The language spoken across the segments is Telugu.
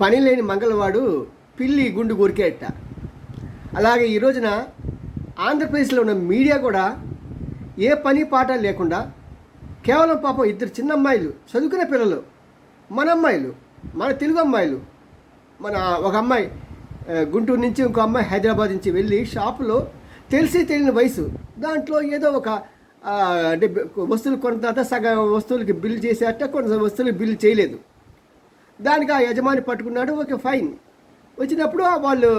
పని లేని మంగళవాడు పిల్లి గుండు కొరికేట. అలాగే ఈ రోజున ఆంధ్రప్రదేశ్లో ఉన్న మీడియా కూడా ఏ పని పాట లేకుండా కేవలం పాపం ఇద్దరు చిన్న అమ్మాయిలు చదువుకునే పిల్లలు మన అమ్మాయిలు మన తెలుగు అమ్మాయిలు మన ఒక అమ్మాయి గుంటూరు నుంచి ఇంకో అమ్మాయి హైదరాబాద్ నుంచి వెళ్ళి షాపులో తెలిసి తెలియని వయసు దాంట్లో ఏదో ఒక అంటే వస్తువులు కొన్న తర్వాత సగం వస్తువులకి బిల్ చేసేట కొన్ని వస్తువులకి బిల్ చేయలేదు. దానికి ఆ యజమాని పట్టుకున్నాడు. Okay fine. వచ్చినప్పుడు వాళ్ళు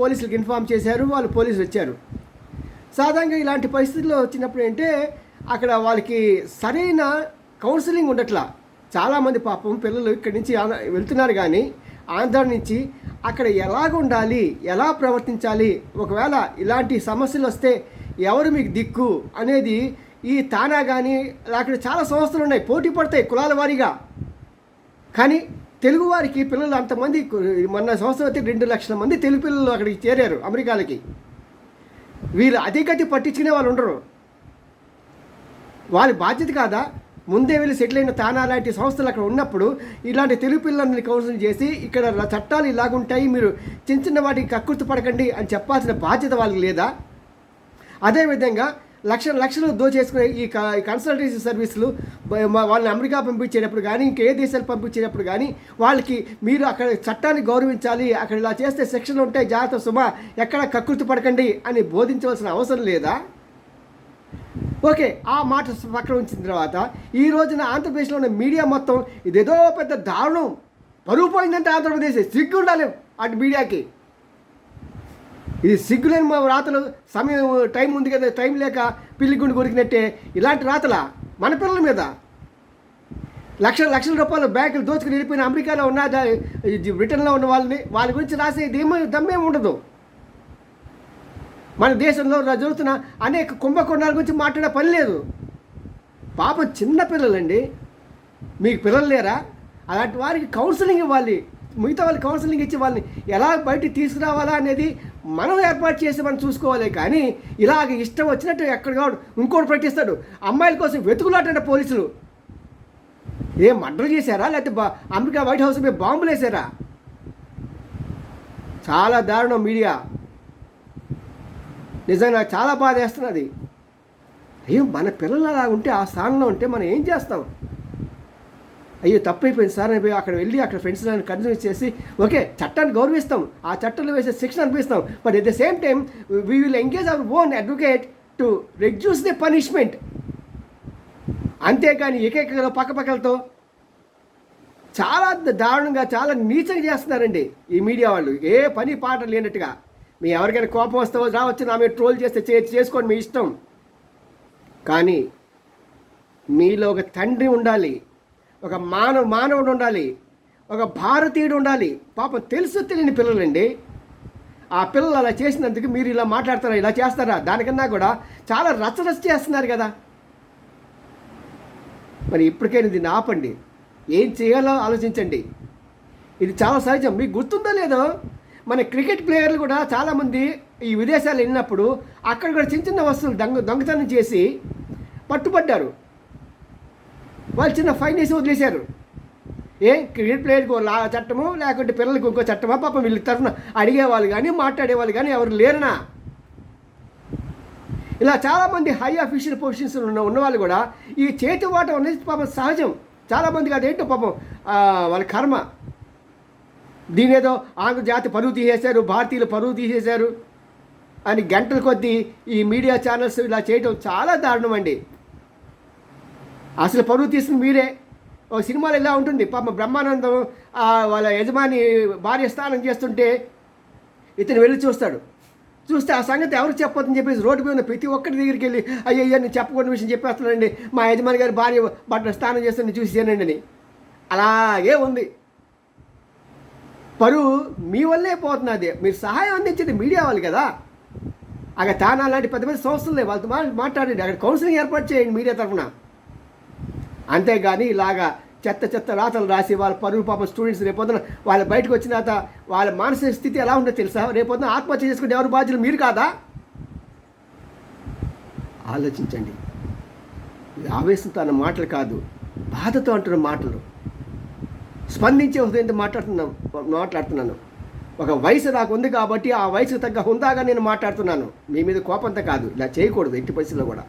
పోలీసులకు ఇన్ఫామ్ చేశారు. వాళ్ళు పోలీసులు వచ్చారు. సాధారణంగా ఇలాంటి పరిస్థితుల్లో వచ్చినప్పుడు ఏంటంటే అక్కడ వాళ్ళకి సరైన కౌన్సిలింగ్ ఉండట్లా. చాలామంది పాపం పిల్లలు ఇక్కడి నుంచి వెళ్తున్నారు కానీ ఆంధ్ర నుంచి అక్కడ ఎలాగ ఉండాలి ఎలా ప్రవర్తించాలి ఒకవేళ ఇలాంటి సమస్యలు వస్తే ఎవరు మీకు దిక్కు అనేది ఈ తానా కానీ అక్కడ చాలా సంస్థలు ఉన్నాయి. పోటీ పడతాయి కులాల వారీగా. కానీ తెలుగువారికి పిల్లలు అంతమంది మొన్న సంవత్సరం అయితే రెండు లక్షల మంది తెలుగు పిల్లలు అక్కడికి చేరారు అమెరికాలకి. వీళ్ళు అధికతి పట్టించుకునే వాళ్ళు ఉండరు. వారి బాధ్యత కాదా? ముందే వెళ్ళి సెటిల్ అయిన తానా లాంటి సంస్థలు అక్కడ ఉన్నప్పుడు ఇలాంటి తెలుగు పిల్లలని కౌన్సిలింగ్ చేసి ఇక్కడ చట్టాలు ఇలాగుంటాయి మీరు చిన్న చిన్న వాటికి కక్కుర్తి పడకండి అని చెప్పాల్సిన బాధ్యత వాళ్ళకి లేదా? అదేవిధంగా లక్ష లక్షలు దోచేసుకునే ఈ కన్సల్టెన్సీ సర్వీసులు వాళ్ళని అమెరికా పంపించేటప్పుడు కానీ ఇంకే దేశాలు పంపించేటప్పుడు కానీ వాళ్ళకి మీరు అక్కడ చట్టాన్ని గౌరవించాలి అక్కడ ఇలా చేస్తే శిక్షలు ఉంటాయి జాగ్రత్త సుమ ఎక్కడ కకృతి పడకండి అని బోధించవలసిన అవసరం లేదా? ఓకే ఆ మాట పక్కన ఉంచిన తర్వాత ఈ రోజున ఆంధ్రప్రదేశ్లో ఉన్న మీడియా మొత్తం ఇదేదో పెద్ద దారుణం. పరువు పోయిందంటే ఆంధ్రప్రదేశ్ సిగ్గు ఉండాలి అటు మీడియాకి. ఇది సిగ్గులేని మా రాతలు సమయం టైం ఉంది కదా టైం లేక పిల్లిగుండు కొరికినట్టే ఇలాంటి రాతలా మన పిల్లల మీద. లక్షల లక్షల రూపాయలు బ్యాంకులు దోచుకుని వెళ్ళిపోయిన అమెరికాలో ఉన్న బ్రిటన్లో ఉన్న వాళ్ళని వాళ్ళ గురించి రాసే ఏమో దమ్మేం ఉండదు. మన దేశంలో జరుగుతున్న అనేక కుంభకోణాల గురించి మాట్లాడే పని లేదు. పాపం చిన్న పిల్లలండి. మీకు పిల్లలు లేరా? అలాంటి వారికి కౌన్సిలింగ్ ఇవ్వాలి. మిగతా వాళ్ళు కౌన్సిలింగ్ ఇచ్చి వాళ్ళని ఎలా బయటికి తీసుకురావాలా అనేది మనం ఏర్పాటు చేసి మనం చూసుకోవాలి కానీ ఇలాగ ఇష్టం వచ్చినట్టు ఎక్కడ కాదు ఇంకోటి ప్రకటిస్తాడు అమ్మాయిల కోసం వెతుకులాటంటే పోలీసులు. ఏం మర్డర్ చేశారా? లేకపోతే బా అమెరికా వైట్ హౌస్ మీద బాంబులు వేసారా చాలా దారుణం మీడియా. నిజంగా చాలా బాధ వేస్తున్నది అయ్యో మన పిల్లలు అలా ఉంటే ఆ స్థానంలో ఉంటే మనం ఏం చేస్తాం? అయ్యో తప్పైపోయింది సార్ అని పోయి అక్కడ వెళ్ళి అక్కడ ఫ్రెండ్స్ కన్విన్స్ చేసి ఓకే చట్టాన్ని గౌరవిస్తాం. ఆ చట్టంలో వేసే శిక్షణ అనిపిస్తాం. But at the same time we will engage our own advocate to reduce the punishment అంతేకాని ఏకైక పక్కపక్కలతో చాలా దారుణంగా చాలా నీచంగా చేస్తున్నారండి ఈ మీడియా వాళ్ళు. ఏ పని పాట లేనట్టుగా. మీ ఎవరికైనా కోపం వస్తావో రావచ్చు నా మీరు ట్రోల్ చేస్తే చేసుకోండి మీ ఇష్టం. కానీ మీలో ఒక తండ్రి ఉండాలి. ఒక మానవ మానవుడు ఉండాలి. ఒక భారతీయుడు ఉండాలి. పాపం తెలుసు తెలియని పిల్లలండి. ఆ పిల్లలు అలా చేసినందుకు మీరు ఇలా మాట్లాడతారా ఇలా చేస్తారా? దానికన్నా కూడా చాలా రచ్చరచ్చ చేస్తున్నారు కదా. మరి ఇప్పటికైనా దీన్ని ఆపండి. ఏం చేయాలో ఆలోచించండి. ఇది చాలా సహజం. మీకు గుర్తుందో లేదో మన క్రికెట్ ప్లేయర్లు కూడా చాలామంది ఈ విదేశాలు వెళ్ళినప్పుడు అక్కడ కూడా చిన్న చిన్న వస్తువులు దొంగ దొంగతనం చేసి పట్టుబడ్డారు. వాళ్ళు చిన్న ఫైన్ వేసి వదిలేశారు. ఏ క్రికెట్ ప్లేయర్కి ఓ లా చట్టము లేకుంటే పిల్లలకి ఇంకో చట్టమా? పాపం వీళ్ళ తరఫున అడిగేవాళ్ళు కానీ మాట్లాడేవాళ్ళు కానీ ఎవరు లేరనా? ఇలా చాలామంది హై అఫీషియల్ పొజిషన్స్ ఉన్న ఉన్నవాళ్ళు కూడా ఈ చేతి వాటం అనేది పాపం సహజం. చాలామందికి అదేంటో పాపం వాళ్ళ కర్మ. దీని ఏదో ఆంధ్ర జాతి పరువు తీసేశారు భారతీయులు పరువు తీసేశారు అని గంటల కొద్దీ ఈ మీడియా ఛానల్స్ ఇలా చేయటం చాలా దారుణం అండి. అసలు పరువు తీసిన మీరే. ఓ సినిమాలో ఇలా ఉంటుంది. పాపం బ్రహ్మానందం వాళ్ళ యజమాని భార్య స్నానం చేస్తుంటే ఇతను వెళ్ళి చూస్తాడు. చూస్తే ఆ సంగతి ఎవరు చెప్పొద్దని చెప్పేసి రోడ్డు మీద ప్రతి ఒక్కరి దగ్గరికి వెళ్ళి అయ్యో అయ్యో నేను చెప్పకుండా విషయం చెప్పేస్తున్నానండి. మా యజమాని గారి భార్య బట్టలు స్నానం చేస్తుంది చూసేనండి అని. అలాగే ఉంది. పరువు మీ వల్లే పోతున్నది మీరు సహాయం అందించేది మీడియా వాళ్ళు కదా. అక్కడ తానా లాంటి పెద్ద పెద్ద సంస్థలు వాళ్ళతో మాట్లాడండి. అక్కడ కౌన్సిలింగ్ ఏర్పాటు చేయండి మీడియా తరఫున. అంతేగాని ఇలాగా చెత్త చెత్త రాతలు రాసి వాళ్ళ పరువు పాపం స్టూడెంట్స్ రేపొద్దున వాళ్ళ బయటకు వచ్చిన తర్వాత వాళ్ళ మానసిక స్థితి ఎలా ఉందో తెలుసా? రేపొద్దున ఆత్మహత్య చేసుకుంటే ఎవరు బాధ్యులు? మీరు కాదా? ఆలోచించండి. ఇది ఆవేశంతో అన్న మాటలు కాదు. బాధతో అంటున్న మాటలు. స్పందించే హృదయంతో మాట్లాడుతున్నాను మాట్లాడుతున్నాను. ఒక వయసు నాకు ఉంది కాబట్టి ఆ వయసు తగ్గ హుందాగా నేను మాట్లాడుతున్నాను. మీ మీద కోపంతో కాదు. ఇలా చేయకూడదు. ఎట్టి పరిస్థితుల్లో కూడా.